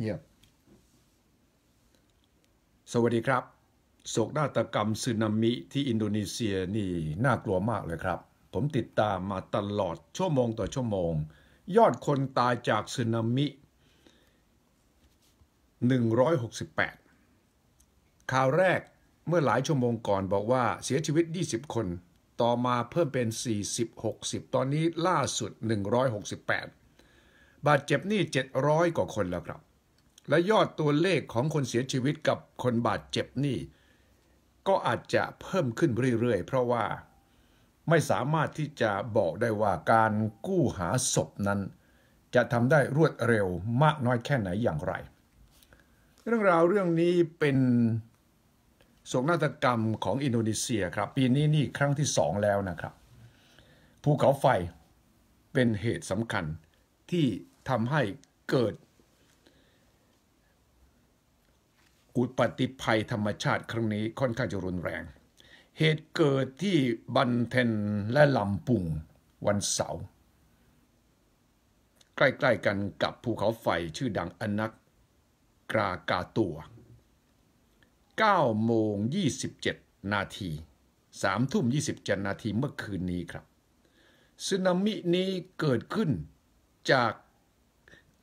เงียบ สวัสดีครับ โศกนาฏกรรมสึนามิที่อินโดนีเซียนี่น่ากลัวมากเลยครับ ผมติดตามมาตลอดชั่วโมงต่อชั่วโมง ยอดคนตายจากสึนามิ 168 ข่าวแรกเมื่อหลายชั่วโมงก่อนบอกว่าเสียชีวิต 20 คน ต่อมาเพิ่มเป็น 40-60 ตอนนี้ล่าสุด 168บาดเจ็บนี่ 700 กว่าคนแล้วครับ และยอดตัวเลขของคนเสียชีวิตกับคนบาดเจ็บนี่ ก็อาจจะเพิ่มขึ้นเรื่อยๆ เพราะว่าไม่สามารถที่จะบอกได้ว่าการกู้หาศพนั้น จะทำได้รวดเร็วมากน้อยแค่ไหนอย่างไร เรื่องราวเรื่องนี้เป็นโศกนาฏกรรมของอินโดนีเซียครับ ปีนี้นี่ครั้งที่สองแล้วนะครับ ภูเขาไฟเป็นเหตุสำคัญที่ทำให้เกิด อุปัติภัยธรรมชาติครั้งนี้ค่อนข้างจะรุนแรง เหตุเกิดที่บันเทนและลำปุงวันเสาร์ใกล้ๆกันกับภูเขาไฟชื่อดังอนักกรากาตัว9โมง27 นาที3ทุ่ม27 นาทีเมื่อคืนนี้ครับสึนามินี้เกิดขึ้นจาก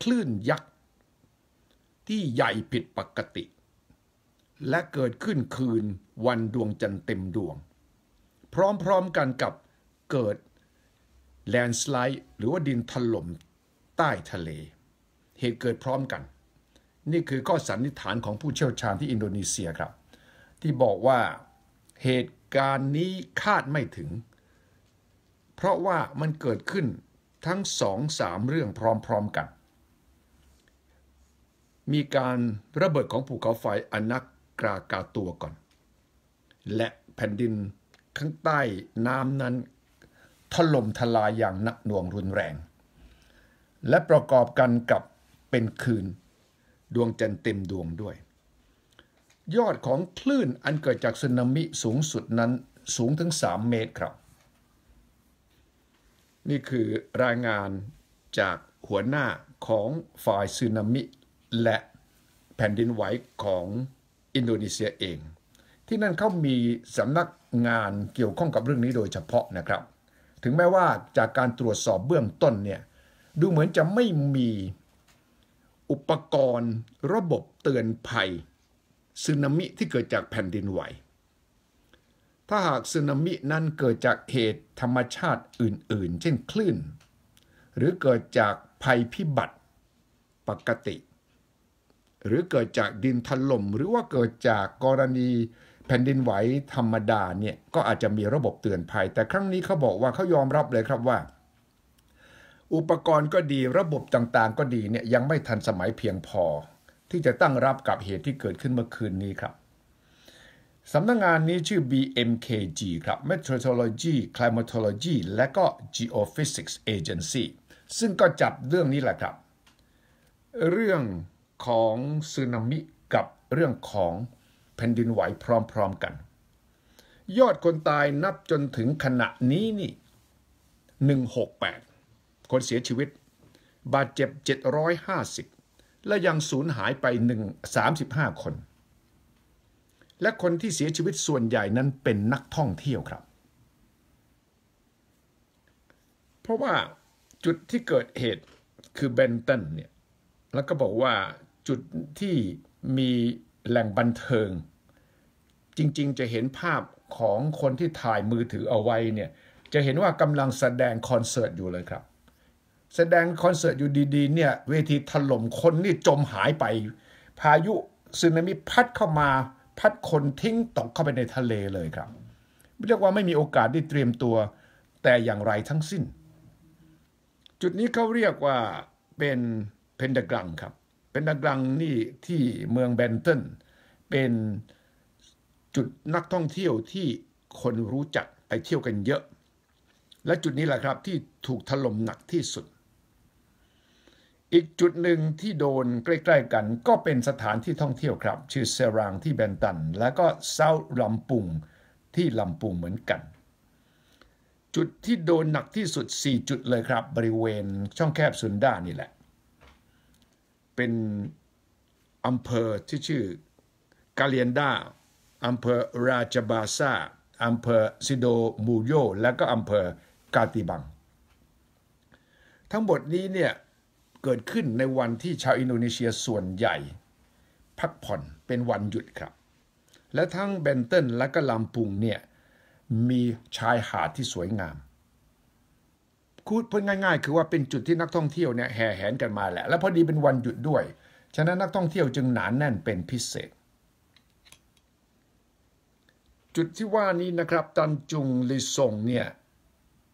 คลื่นยักษ์ที่ใหญ่ผิดปกติ และเกิดขึ้นคืนวันดวงจันทร์เต็มดวง พร้อมๆกันกับเกิดแลนสไลด์หรือว่าดินถล่มใต้ทะเล เหตุเกิดพร้อมกัน นี่คือข้อสันนิษฐานของผู้เชี่ยวชาญที่อินโดนีเซียครับ ที่บอกว่าเหตุการณ์นี้คาดไม่ถึง เพราะว่ามันเกิดขึ้นทั้งสองสามเรื่องพร้อมๆกัน มีการระเบิดของภูเขาไฟอนัก กรากาตัวก่อน และแผ่นดินข้างใต้น้ำนั้นถล่มทลายอย่างหนักหน่วงรุนแรง และประกอบกันกับเป็นคืน ดวงจันทร์เต็มดวงด้วย ยอดของคลื่นอันเกิดจากสึนามิสูงสุดนั้นสูงถึง 3 เมตรครับ นี่คือรายงานจากหัวหน้าของฝ่ายสึนามิ และแผ่นดินไหวของ อินโดนีเซียเอง ที่นั่นเขามีสำนักงานเกี่ยวข้องกับเรื่องนี้โดยเฉพาะนะครับ ถึงแม้ว่าจากการตรวจสอบเบื้องต้นเนี่ยดูเหมือนจะไม่มีอุปกรณ์ระบบเตือนภัยสึนามิที่เกิดจากแผ่นดินไหว ถ้าหากสึนามินั้นเกิดจากเหตุธรรมชาติอื่น ๆ เช่นคลื่น หรือเกิดจากภัยพิบัติปกติ หรือเกิดจากดินถล่ม หรือว่าเกิดจากกรณีแผ่นดินไหวธรรมดาเนี่ยก็อาจจะมีระบบเตือนภัย แต่ครั้งนี้เขาบอกว่าเขายอมรับเลยครับว่า อุปกรณ์ก็ดีระบบต่างๆ ก็ดีเนี่ยยังไม่ทันสมัยเพียงพอ ที่จะตั้งรับกับเหตุที่เกิดขึ้นเมื่อคืนนี้ครับสำนักงงานนี้ชื่อ BMKG ครับ Meteorology Climatology และก็ Geophysics Agency ซึ่งก็จับเรื่องนี้แหละครับ เรื่อง ของสึนามิกับเรื่องของแผ่นดินไหวพร้อมๆกัน ยอดคนตายนับจนถึงขณะนี้นี่ 168 คนเสียชีวิต บาดเจ็บ 750 และยังสูญหายไป 1 35 คน และคนที่เสียชีวิตส่วนใหญ่นั้นเป็นนักท่องเที่ยวครับ เพราะว่าจุดที่เกิดเหตุคือเบนตันเนี่ยแล้วก็บอกว่า จุดที่มีแหล่งบันเทิง จริงๆ จะเห็นภาพของคนที่ถ่ายมือถือเอาไว้เนี่ยจะเห็นว่ากำลังแสดงคอนเสิร์ตอยู่เลยครับ แสดงคอนเสิร์ตอยู่ดีๆเนี่ยเวทีถล่มคนนี่จมหายไป พายุสึนามิพัดเข้ามาพัดคนทิ้งตกเข้าไปในทะเลเลยครับเรียกว่าไม่มีโอกาสได้เตรียมตัว แต่อย่างไรทั้งสิ้น จุดนี้เขาเรียกว่าเป็นเพนดกรังครับ เป็นดักรังนี่ที่เมืองเบนตันเป็นจุดนักท่องเที่ยวที่คนรู้จักไปเที่ยวกันเยอะ และจุดนี้แหละครับที่ถูกถล่มหนักที่สุด อีกจุดหนึ่งที่โดนใกล้ๆกันก็เป็นสถานที่ท่องเที่ยวครับ ชื่อเซรังที่เบนตัน และก็เซาลำปุงที่ลำปุงเหมือนกัน จุดที่โดนหนักที่สุด 4 จุดเลยครับ บริเวณช่องแคบซุนด้านี่แหละ เป็นอำเภอที่ชื่อกาเลียนดาอำเภอราชบาซาอำเภอซิโดมูโยและก็อำเภอกาติบัง ทั้งหมดนี้เนี่ยเกิดขึ้นในวันที่ชาวอินโดนีเซียส่วนใหญ่ พักผ่อนเป็นวันหยุดครับ และทั้งเบนเทนและก็ลำปุงเนี่ยมีชายหาดที่สวยงาม คูดพูดง่าย ๆ คือว่าเป็นจุดที่นักท่องเที่ยวเนี่ยแห่แหนกันมาแหละ และพอดีเป็นวันหยุดด้วย ฉะนั้นนักท่องเที่ยวจึงหนานแน่นเป็นพิเศษ จุดที่ว่านี้นะครับ ตันจุงลิซงเนี่ย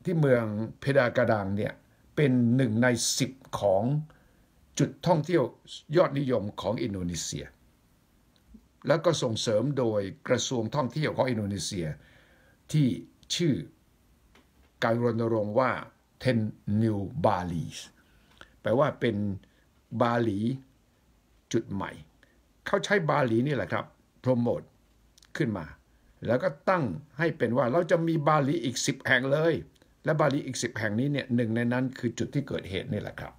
ที่เมืองเพดากาดังเนี่ยเป็นหนึ่งในสิบของจุดท่องเที่ยวยอดนิยมของอินโดนีเซีย แล้วก็ส่งเสริมโดยกระทรวงท่องเที่ยวของอินโดนีเซีย ที่ชื่อการรณรงค์ว่า 10 New Bali แปลว่าเป็นบาหลีจุดใหม่ เขาใช้บาหลีนี่แหละครับโปรโมทขึ้นมา แล้วก็ตั้งให้เป็นว่าเราจะมีบาหลีอีก 10 แห่งเลย และบาหลีอีก 10 แห่งนี้เนี่ยหนึ่งในนั้นคือจุดที่เกิดเหตุนี่แหละครับ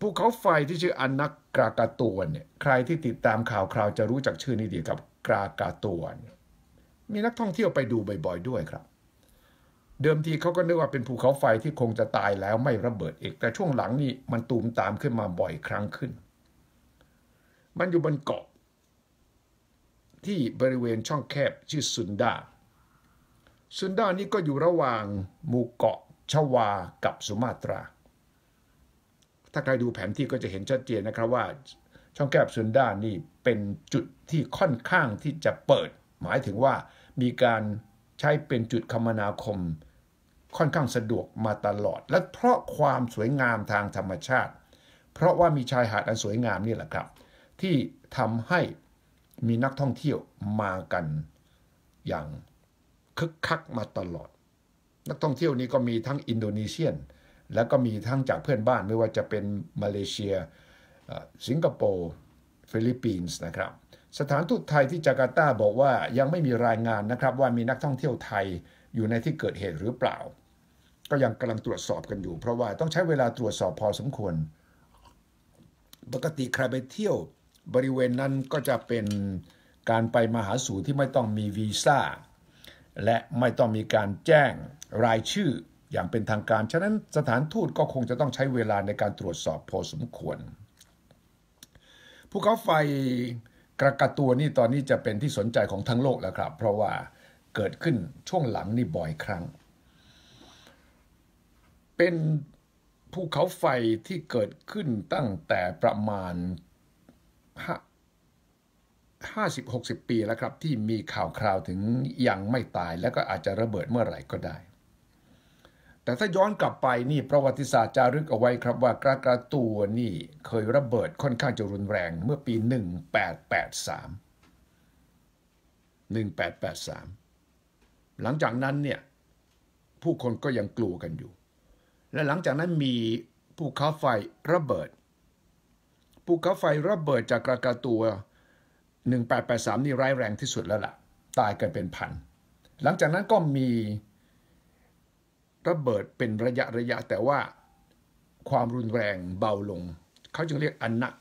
ภูเขาไฟที่ชื่ออนักกรากาตัวเนี่ยใครที่ติดตามข่าวคราวจะรู้จักชื่อนี้ดีครับกรากาตัวนมีนักท่องเที่ยวไปดูบ่อยๆด้วยครับ เดิมทีเขาก็นึกว่าเป็นภูเขาไฟที่คงจะตายแล้วไม่ระเบิดอีก แต่ช่วงหลังนี่มันตูมตามขึ้นมาบ่อยครั้งขึ้น มันอยู่บนเกาะ ที่บริเวณช่องแคบชื่อซุนดาซุนดานี่ก็อยู่ระหว่างหมู่เกาะชวากับสุมาตรา ถ้าใครดูแผนที่ก็จะเห็นชัดเจนนะครับว่า ช่องแคบซุนดานี่เป็นจุดที่ค่อนข้างที่จะเปิด หมายถึงว่ามีการใช้เป็นจุดคมนาคม ค่อนข้างสะดวกมาตลอด และเพราะความสวยงามทางธรรมชาติ เพราะว่ามีชายหาดอันสวยงามนี่แหละครับ ที่ทำให้มีนักท่องเที่ยวมากันอย่างคึกคักมาตลอด นักท่องเที่ยวนี้ก็มีทั้งอินโดนีเซียน แล้วก็มีทั้งจากเพื่อนบ้านไม่ว่าจะเป็นมาเลเซีย สิงคโปร์ฟิลิปปินส์นะครับ สถานทูตไทยที่จาการ์ตาบอกว่ายังไม่มีรายงานนะครับว่ามีนักท่องเที่ยวไทย อยู่ในที่เกิดเหตุหรือเปล่า ก็ยังกำลังตรวจสอบกันอยู่ เพราะว่าต้องใช้เวลาตรวจสอบพอสมควร ปกติใครไปเที่ยวบริเวณนั้นก็จะเป็นการไปมาหาสู่ที่ไม่ต้องมีวีซ่าและไม่ต้องมีการแจ้งรายชื่ออย่างเป็นทางการ ฉะนั้นสถานทูตก็คงจะต้องใช้เวลาในการตรวจสอบพอสมควร ภูเขาไฟกระกาตัวนี่ตอนนี้จะเป็นที่สนใจของทั้งโลกแล้วครับ เพราะว่า เกิดขึ้นช่วงหลังนี่บ่อยครั้ง เป็นภูเขาไฟที่เกิดขึ้นตั้งแต่ประมาณห้าสิบหกสิบปีแล้วครับ ที่มีข่าวคราวถึงยังไม่ตายแล้วก็อาจจะระเบิดเมื่อไหร่ก็ได้ แต่ถ้าย้อนกลับไปนี่ประวัติศาสตร์จารึกเอาไว้ครับว่ากระกระตัวนี่เคยระเบิดค่อนข้างจะรุนแรงเมื่อปี 1883 1883 หลังจากนั้นเนี่ยผู้คนก็ยังกลัวกันอยู่ และหลังจากนั้นมีภูเขาไฟระเบิดภูเขาไฟระเบิดจากกระกาตัว 1883 นี่ร้ายแรงที่สุดแล้วล่ะ ตายกันเป็นพัน หลังจากนั้นก็มีระเบิดเป็นระยะระยะแต่ว่าความรุนแรงเบาลง เขาจึงเรียกอนัก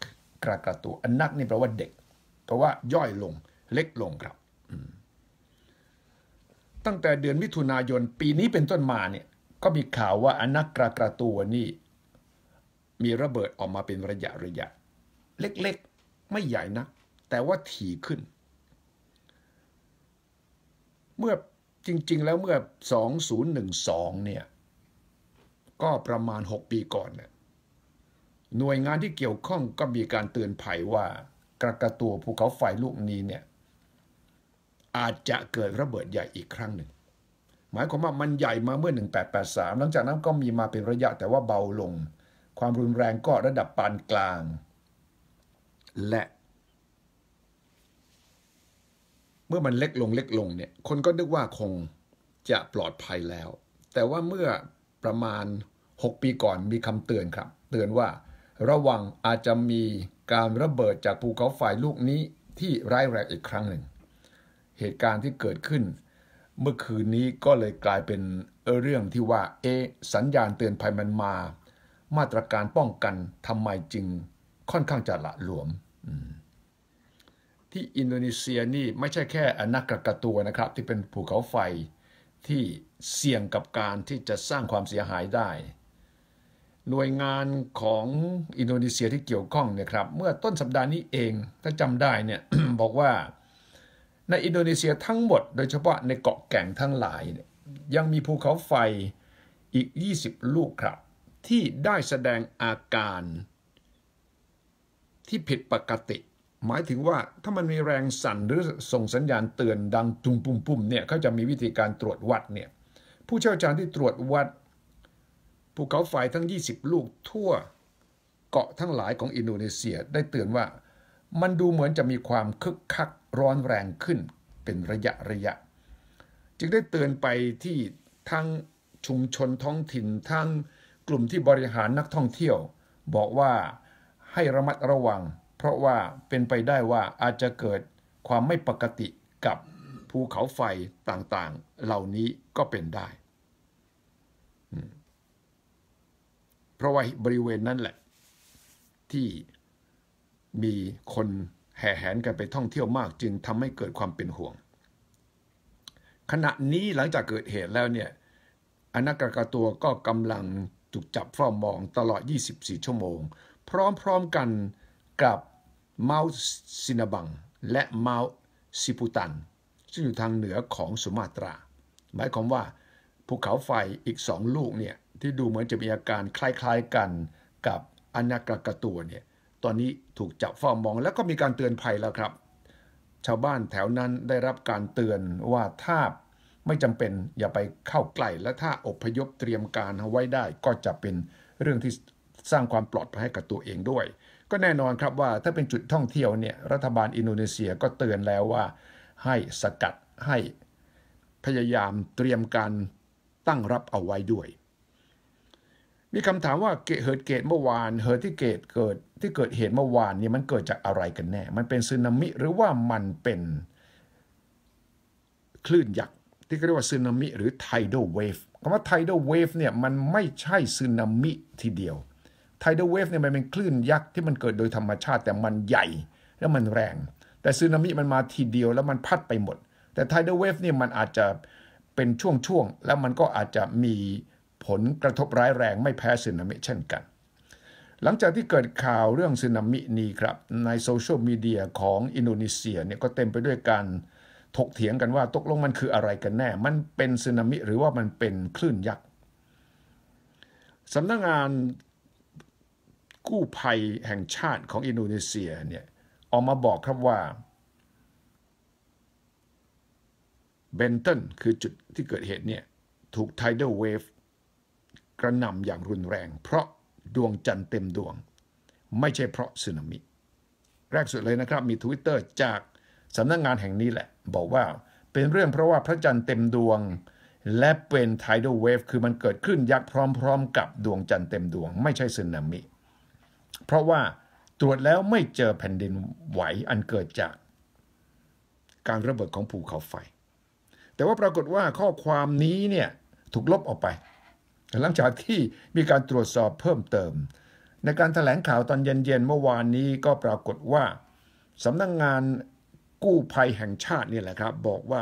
กระกาตัวอนักนี่แปลว่าเด็กแปลว่าย่อยลงเล็กลงครับ ตั้งแต่เดือนมิถุนายนปีนี้เป็นต้นมาเนี่ยก็มีข่าวว่าอนักกระกาตัวนี่มีระเบิดออกมาเป็นระยะระยะ เล็กๆไม่ใหญ่นะแต่ว่าถี่ขึ้น เมื่อจริง ๆ แล้วเมื่อ 2012 เนี่ย ก็ประมาณ 6 ปีก่อนเนี่ยหน่วยงานที่เกี่ยวข้องก็มีการเตือนภัยว่ากระกระตัวภูเขาไฟลูกนี้เนี่ย อาจจะเกิดระเบิดใหญ่อีกครั้งหนึ่ง หมายความว่ามันใหญ่มาเมื่อ 1883 หลังจากนั้นก็มีมาเป็นระยะแต่ว่าเบาลง ความรุนแรงก็ระดับปานกลาง และเมื่อมันเล็กลงเล็กลงเนี่ย คนก็นึกว่าคงจะปลอดภัยแล้ว แต่ว่าเมื่อประมาณ 6 ปีก่อนมีคำเตือนครับ เตือนว่าระวังอาจจะมีการระเบิดจากภูเขาไฟลูกนี้ที่ร้ายแรงอีกครั้งหนึ่ง เหตุการณ์ที่เกิดขึ้น เมื่อคืนนี้ก็เลยกลายเป็นเรื่องที่ว่า เอ สัญญาณเตือนภัยมันมา มาตรการป้องกันทำไมจึงค่อนข้างจะละหลวมที่อินโดนีเซียนี่ไม่ใช่แค่อนักกระตัวนะครับ ที่เป็นภูเขาไฟที่เสี่ยงกับการที่จะสร้างความเสียหายได้ หน่วยงานของอินโดนีเซียที่เกี่ยวข้องเนี่ยครับ เมื่อต้นสัปดาห์นี้เองถ้าจำได้เนี่ยบอกว่า ในอินโดนีเซียทั้งหมด โดยเฉพาะในเกาะแก่งทั้งหลายเนี่ยยังมีภูเขาไฟอีก 20 ลูกครับ ที่ได้แสดงอาการ ที่ผิดปกติ หมายถึงว่าถ้ามันมีแรงสั่นหรือส่งสัญญาณเตือนดังตุ่มปุ่มปุ่มเนี่ยเขาจะมีวิธีการตรวจวัดเนี่ยผู้เชี่ยวชาญที่ตรวจวัดภูเขาไฟทั้ง 20 ลูกทั่วเกาะทั้งหลายของอินโดนีเซียได้เตือนว่า มันดูเหมือนจะมีความคึกคักร้อนแรงขึ้นเป็นระยะระยะ จึงได้เตือนไปที่ทั้งชุมชนท้องถิ่นทั้งกลุ่มที่บริหารนักท่องเที่ยว บอกว่าให้ระมัดระวัง เพราะว่าเป็นไปได้ว่าอาจจะเกิดความไม่ปกติกับภูเขาไฟต่างๆ เหล่านี้ก็เป็นได้ เพราะว่าบริเวณนั้นแหละ ที่ มีคนแห่แหนกันไปท่องเที่ยวมากจึงทำให้เกิดความเป็นห่วง ขณะนี้หลังจากเกิดเหตุแล้วเนี่ยอนักกระตัวก็กำลังถูกจับเฝ้ามองตลอด 24 ชั่วโมง พร้อมๆกันกับเมาส์ซินาบัง และเมาส์ซิปุตัน ซึ่งอยู่ทางเหนือของสุมาตรา หมายความว่าภูเขาไฟอีกสองลูกเนี่ยที่ดูเหมือนจะมีอาการคล้ายๆกันกับอนักกระตัวเนี่ย อนนี้ถูกจับเฝ้ามองแล้วก็มีการเตือนภัยแล้วครับ ชาวบ้านแถวนั้นได้รับการเตือนว่าถ้าไม่จำเป็นอย่าไปเข้าใกล้และถ้าอพยพเตรียมการเอาไว้ได้ ก็จะเป็นเรื่องที่สร้างความปลอดภัยให้กับตัวเองด้วย ก็แน่นอนครับว่าถ้าเป็นจุดท่องเที่ยวเนี่ยรัฐบาลอินโดนีเซียก็เตือนแล้วว่า ให้สกัดให้พยายามเตรียมการตั้งรับเอาไว้ด้วย มีคำถามว่าเกิดเหตุเกิดเมื่อวานเหตุที่เกิดเกิดที่เกิดเหตุเมื่อวานนี่มันเกิดจากอะไรกันแน่ มันเป็นสึนามิหรือว่ามันเป็นคลื่นยักษ์ที่เรียกว่าสึนามิหรือ tidal wave คำว่า tidal wave เนี่ยมันไม่ใช่สึนามิทีเดียว tidal wave เนี่ยมันเป็นคลื่นยักษ์ที่มันเกิดโดยธรรมชาติแต่มันใหญ่แล้วมันแรง แต่สึนามิมันมาทีเดียวแล้วมันพัดไปหมด แต่ tidal wave เนี่ยมันอาจจะเป็นช่วงๆแล้วมันก็อาจจะมี ผลกระทบร้ายแรงไม่แพ้สึนามิเช่นกัน หลังจากที่เกิดข่าวเรื่องสึนามินี้ครับในโซเชียลมีเดียของอินโดนีเซียเนี่ยก็เต็มไปด้วยการถกเถียงกันว่าตกลงมันคืออะไรกันแน่ มันเป็นสึนามิหรือว่ามันเป็นคลื่นยักษ์สำนักงงานกู้ภัยแห่งชาติของอินโดนีเซียเนี่ยออกมาบอกครับว่าเบนตันคือจุดที่เกิดเหตุเนี่ยถูก tidal wave กระหน่ำอย่างรุนแรง เพราะดวงจันทร์เต็มดวง ไม่ใช่เพราะสึนามิ แรกสุดเลยนะครับมีทวิตเตอร์จากสำนักงงานแห่งนี้แหละ บอกว่าเป็นเรื่องเพราะว่าพระจันทร์เต็มดวง และเป็น tidal wave คือมันเกิดขึ้นยักษ์พร้อม ๆ กับดวงจันทร์เต็มดวง ไม่ใช่สึนามิ เพราะว่าตรวจแล้วไม่เจอแผ่นดินไหวอันเกิดจาก การระเบิดของภูเขาไฟ แต่ว่าปรากฏว่าข้อความนี้เนี่ยถูกลบออกไป หลังจากที่มีการตรวจสอบเพิ่มเติม ในการถแถลงข่าวตอนเย็นๆเมื่อวานนี้ก็ปรากฏว่าสำนักงงานกู้ภัยแห่งชาตินี่แหละครับ บอกว่า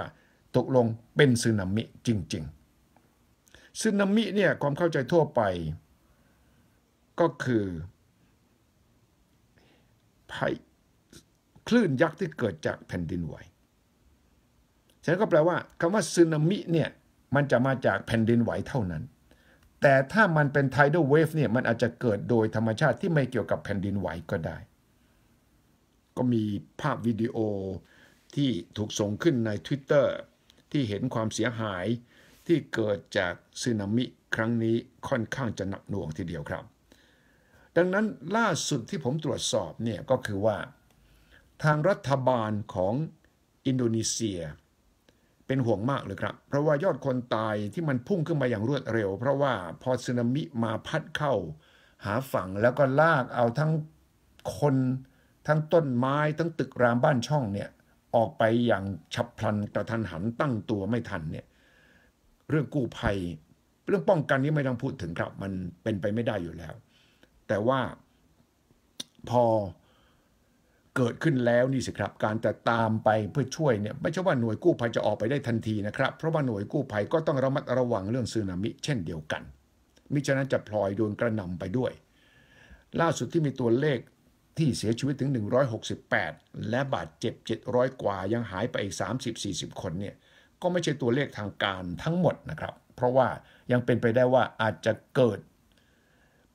ตกลงเป็นสึนามิจริงๆสึนามิเนี่ยความเข้าใจทั่วไป ก็คือภัยคลื่นยักษ์ที่เกิดจากแผ่นดินไหวฉะนั้นก็แปลว่าคำว่าสึนามิเนี่ยมันจะมาจากแผ่นดินไหวเท่านั้น แต่ถ้ามันเป็น tidal wave เนี่ยมันอาจจะเกิดโดยธรรมชาติที่ไม่เกี่ยวกับแผ่นดินไหวก็ได้ ก็มีภาพวิดีโอที่ถูกส่งขึ้นใน Twitter ที่เห็นความเสียหายที่เกิดจากสึนามิครั้งนี้ค่อนข้างจะหนักหน่วงทีเดียวครับ ดังนั้นล่าสุดที่ผมตรวจสอบเนี่ยก็คือว่า ทางรัฐบาลของอินโดนีเซีย เป็นห่วงมากเลยครับ เพราะว่ายอดคนตายที่มันพุ่งขึ้นมาอย่างรวดเร็ว เพราะว่าพอสึนามิมาพัดเข้า หาฝั่งแล้วก็ลากเอาทั้งคนทั้งต้นไม้ทั้งตึกรามบ้านช่องเนี่ยออกไปอย่างฉับพลันกระทันหันตั้งตัวไม่ทันเนี่ยเรื่องกู้ภัย เรื่องป้องกันนี้ไม่ต้องพูดถึงครับ มันเป็นไปไม่ได้อยู่แล้ว แต่ว่าพอ เกิดขึ้นแล้วนี่สิครับ การจะตามไปเพื่อช่วยเนี่ยไม่ใช่ว่าหน่วยกู้ภัยจะออกไปได้ทันทีนะครับ เพราะว่าหน่วยกู้ภัยก็ต้องระมัดระวังเรื่องสึนามิเช่นเดียวกัน มิฉะนั้นจะพลอยโดนกระหน่ำไปด้วย ล่าสุดที่มีตัวเลขที่เสียชีวิตถึง 168 และบาดเจ็บ 700 กว่ายังหายไปอีก 30-40 คนเนี่ยก็ไม่ใช่ตัวเลขทางการทั้งหมดนะครับ เพราะว่ายังเป็นไปได้ว่าอาจจะเกิด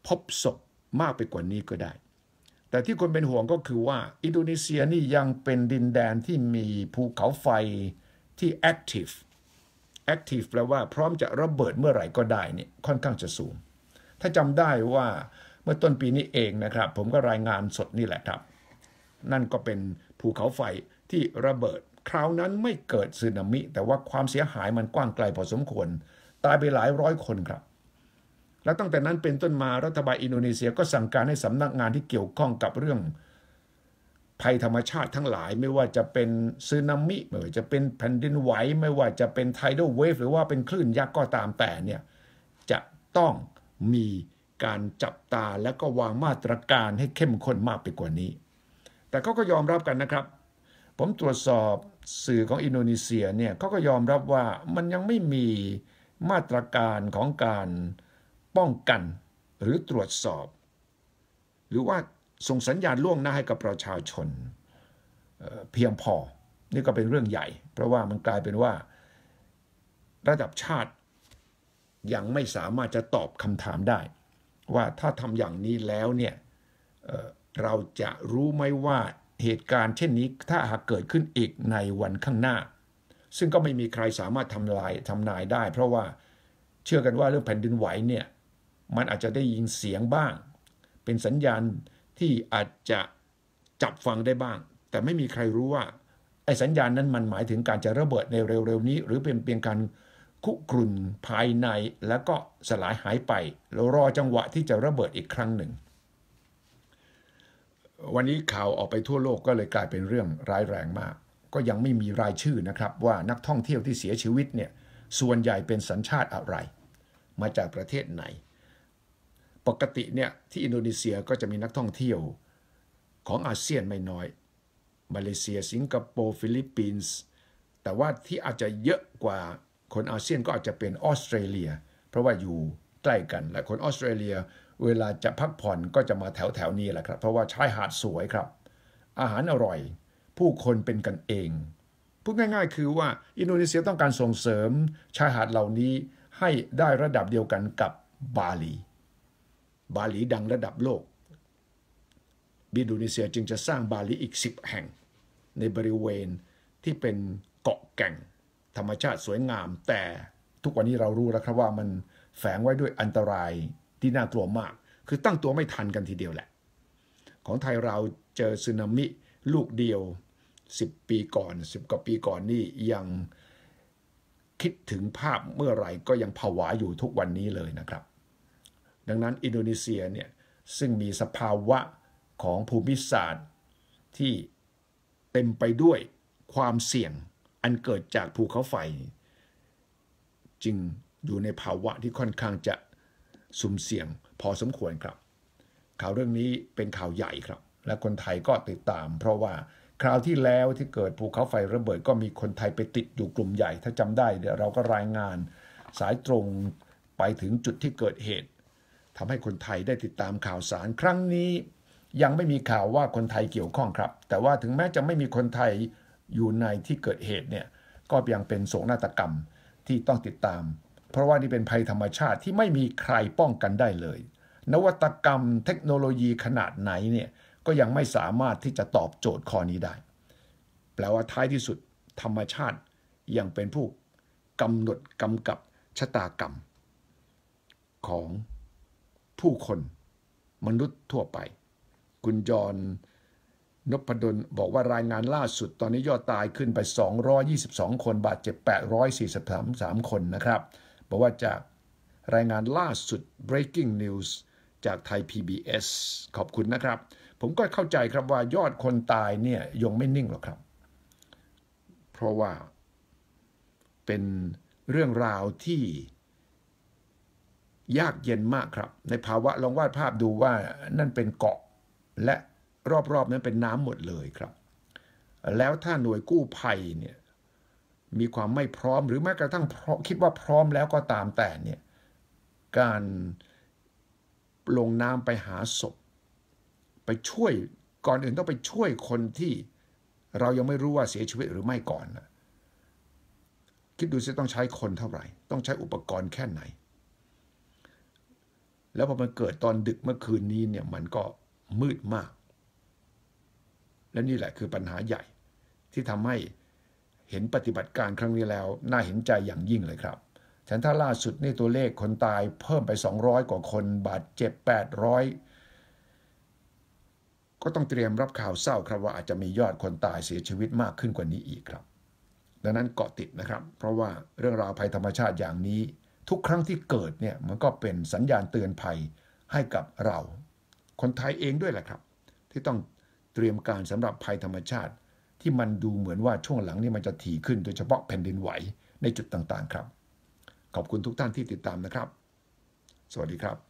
พบศพมากไปกว่านี้ก็ได้ แต่ที่คนเป็นห่วงก็คือว่า อินโดนีเซียนี่ยังเป็นดินแดนที่มีภูเขาไฟที่ active active แปลว่าพร้อมจะระเบิดเมื่อไหร่ก็ได้นี่ค่อนข้างจะสูง ถ้าจำได้ว่าเมื่อต้นปีนี้เองนะครับ ผมก็รายงานสดนี่แหละครับ นั่นก็เป็นภูเขาไฟที่ระเบิด คราวนั้นไม่เกิดสึนามิ แต่ว่าความเสียหายมันกว้างไกลพอสมควร ตายไปหลายร้อยคนครับ แล้วตั้งแต่นั้นเป็นต้นมารัฐบาลอินโดนีเซียก็สั่งการให้สำนักงานที่เกี่ยวข้องกับเรื่องภัยธรรมชาติทั้งหลายไม่ว่าจะเป็นสึนามิไม่ว่าจะเป็นแผ่นดินไหวไม่ว่าจะเป็นไทดเวฟหรือว่าเป็นคลื่นยักษ์ก็ตามแต่เนี่ยจะต้องมีการจับตาและก็วางมาตรการให้เข้มข้นมากไปกว่านี้ แต่เขาก็ยอมรับกันนะครับ ผมตรวจสอบสื่อของอินโดนีเซียเนี่ยเขาก็ยอมรับว่ามันยังไม่มีมาตรการของการ ป้องกันหรือตรวจสอบ หรือว่าส่งสัญญาณล่วงหน้าให้กับประชาชนเเพียงพอ นี่ก็เป็นเรื่องใหญ่ เพราะว่ามันกลายเป็นว่าระดับชาติยังไม่สามารถจะตอบคำถามได้ ว่าถ้าทำอย่างนี้แล้วเนี่ยเเราจะรู้ไหมว่าเหตุการณ์เช่นนี้ถ้าหากเกิดขึ้นอีกในวันข้างหน้า ซึ่งก็ไม่มีใครสามารถทำลายทำนายได้ เพราะว่าเชื่อกันว่าเรื่องแผ่นดินไหวเนี่ย มันอาจจะได้ยินเสียงบ้าง เป็นสัญญาณที่อาจจะจับฟังได้บ้าง แต่ไม่มีใครรู้ว่าไอ้สัญญาณนั้นมันหมายถึงการจะระเบิดในเร็วๆนี้ หรือเป็นเพียงการคุกรุ่นภายในแล้วก็สลายหายไป แล้วรอจังหวะที่จะระเบิดอีกครั้งหนึ่ง วันนี้ข่าวออกไปทั่วโลกก็เลยกลายเป็นเรื่องร้ายแรงมาก ก็ยังไม่มีรายชื่อนะครับว่านักท่องเที่ยวที่เสียชีวิตเนี่ยส่วนใหญ่เป็นสัญชาติอะไร มาจากประเทศไหน ปกติเนี่ยที่อินโดนีเซียก็จะมีนักท่องเที่ยวของอาเซียนไม่น้อย มาเลเซีย สิงคโปร์ ฟิลิปปินส์ แต่ว่าที่อาจจะเยอะกว่าคนอาเซียนก็อาจจะเป็นออสเตรเลีย เพราะว่าอยู่ใกล้กัน และคนออสเตรเลียเวลาจะพักผ่อนก็จะมาแถวแถวนี้แหละครับ เพราะว่าชายหาดสวยครับ อาหารอร่อย ผู้คนเป็นกันเอง พูดง่ายๆ คือว่าอินโดนีเซียต้องการส่งเสริมชายหาดเหล่านี้ให้ได้ระดับเดียวกันกับบาหลี บาหลีดังระดับโลกอินโดนีเซียจึงจะสร้างบาหลีอีก 10 แห่ง ในบริเวณที่เป็นเกาะแก่ง ธรรมชาติสวยงาม แต่ทุกวันนี้เรารู้แล้วครับว่ามันแฝงไว้ด้วยอันตรายที่น่ากลัวมาก คือตั้งตัวไม่ทันกันทีเดียวแหละ ของไทยเราเจอสึนามิลูกเดียว 10 ปีก่อน 10กว่าปีก่อนนี่ยังคิดถึงภาพเมื่อไหร่ก็ยังผวาอยู่ทุกวันนี้เลยนะครับ ดังนั้นอินโดนีเซียเนี่ยซึ่งมีสภาวะของภูมิศาสตร์ ที่เต็มไปด้วยความเสี่ยงอันเกิดจากภูเขาไฟ จึงอยู่ในภาวะที่ค่อนข้างจะสุ่มเสี่ยงพอสมควรครับ ข่าวเรื่องนี้เป็นข่าวใหญ่ครับ และคนไทยก็ติดตาม เพราะว่าคราวที่แล้วที่เกิดภูเขาไฟระเบิดก็มีคนไทยไปติดอยู่กลุ่มใหญ่ ถ้าจำได้เดี๋ยวเราก็รายงานสายตรงไปถึงจุดที่เกิดเหตุ ทำให้คนไทยได้ติดตามข่าวสารครั้งนี้ ยังไม่มีข่าวว่าคนไทยเกี่ยวข้องครับ แต่ว่าถึงแม้จะไม่มีคนไทยอยู่ในที่เกิดเหตุเนี่ยก็ยังเป็นโศกนาฏกรรมที่ต้องติดตาม เพราะว่านี่เป็นภัยธรรมชาติที่ไม่มีใครป้องกันได้เลย นวัตกรรมเทคโนโลยีขนาดไหนเนี่ยก็ยังไม่สามารถที่จะตอบโจทย์ข้อนี้ได้ แปลว่าท้ายที่สุดธรรมชาติยังเป็นผู้กำหนดกำกับชะตากรรม ของ ผู้คนมนุษย์ทั่วไป คุณจรนพดลบอกว่ารายงานล่าสุดตอนนี้ยอดตายขึ้นไป 222 คนบาดเจ็บ 843 คนนะครับบอกว่าจากรายงานล่าสุด breaking news จากไทย PBS ขอบคุณนะครับ ผมก็เข้าใจครับว่ายอดคนตายเนี่ยยังไม่นิ่งหรอกครับ เพราะว่าเป็นเรื่องราวที่ ยากเย็นมากครับ ในภาวะลองวาดภาพดูว่านั่นเป็นเกาะ และรอบๆนั้นเป็นน้ำหมดเลยครับ แล้วถ้าหน่วยกู้ภัยเนี่ยมีความไม่พร้อมหรือแม้กระทั่งคิดว่าพร้อมแล้วก็ตามแต่เนี่ยการลงน้ำไปหาศพ ไปช่วยก่อนอื่นต้องไปช่วยคนที่เรายังไม่รู้ว่าเสียชีวิตหรือไม่ก่อนนะคิดดูสิต้องใช้คนเท่าไหร่ ต้องใช้อุปกรณ์แค่ไหน แล้วพอมันเกิดตอนดึกเมื่อคืนนี้เนี่ยมันก็มืดมาก และนี่แหละคือปัญหาใหญ่ที่ทำให้เห็นปฏิบัติการครั้งนี้แล้ว น่าเห็นใจอย่างยิ่งเลยครับฉันถ้าล่าสุดนี่ตัวเลขคนตายเพิ่มไป 200 กว่าคนบาดเจ็บ 800 ก็ต้องเตรียมรับข่าวเศร้าครับว่าอาจจะมียอดคนตายเสียชีวิตมากขึ้นกว่านี้อีกครับ ดังนั้นเกาะติดนะครับ เพราะว่าเรื่องราวภัยธรรมชาติอย่างนี้ ทุกครั้งที่เกิดเนี่ยมันก็เป็นสัญญาณเตือนภัยให้กับเรา คนไทยเองด้วยแหละครับ ที่ต้องเตรียมการสำหรับภัยธรรมชาติ ที่มันดูเหมือนว่าช่วงหลังนี่มันจะถี่ขึ้นโดยเฉพาะแผ่นดินไหวในจุดต่างๆครับ ขอบคุณทุกท่านที่ติดตามนะครับ สวัสดีครับ